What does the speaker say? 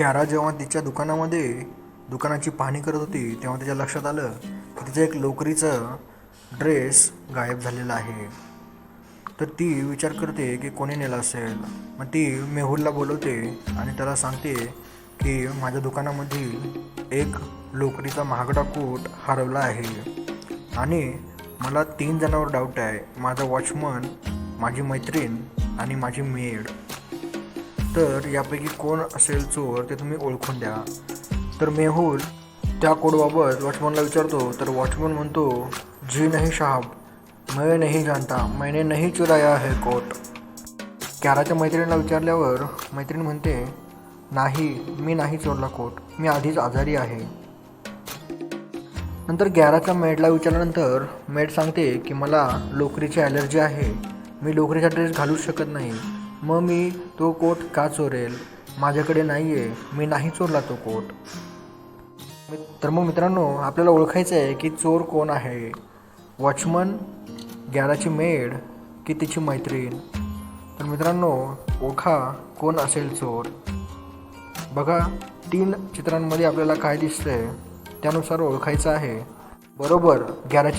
कॅरा जेव्हा तिच्या दुकानामध्ये दुकानाची पाहणी करत होती तेव्हा तिच्या लक्षात आलं की तिचं एक लोकरीचं ड्रेस गायब झालेला आहे. तर ती विचार करते की कोणी नेला असेल. मग ती मेहुलला बोलवते आणि त्याला सांगते की माझ्या दुकानामधील एक लोकरीचा महागडा कोट हरवला आहे. आणि मला तीन जणांवर डाऊट आहे. माझा वॉचमन माझी मैत्रीण आणि माझी मेड. तर यापैकी कोण असेल चोर ते तुम्ही ओळखून द्या. तर मेहुल त्या कोडबाबत वॉचमनला विचारतो तर वॉचमन म्हणतो जी नाही साहब मैं नहीं जाणता मैंने नाही चुराया है कोट. कॅराच्या मैत्रिणीला विचारल्यावर मैत्रीण म्हणते नाही मी नाही चोरला कोट मी आधीच आजारी आहे. नंतर गॅराच्या मेडला विचारल्यानंतर मेड सांगते की मला लोकरीची ॲलर्जी आहे मी लोकरीचा ड्रेस घालूच शकत नाही मग मी तो कोट का चोरेल? माझ्याकडे नाही आहे मी नाही चोरला तो कोट. तर मग मित्रांनो आपल्याला ओळखायचं आहे की चोर कोण आहे? वॉचमन गॅराची मेड की तिची मैत्रीण? तर मित्रांनो ओळखा कोण असेल चोर. बघा तीन चित्रांमध्ये आपल्याला काय दिसतंय त्यानुसार ओळखायचं आहे. बरोबर गॅराची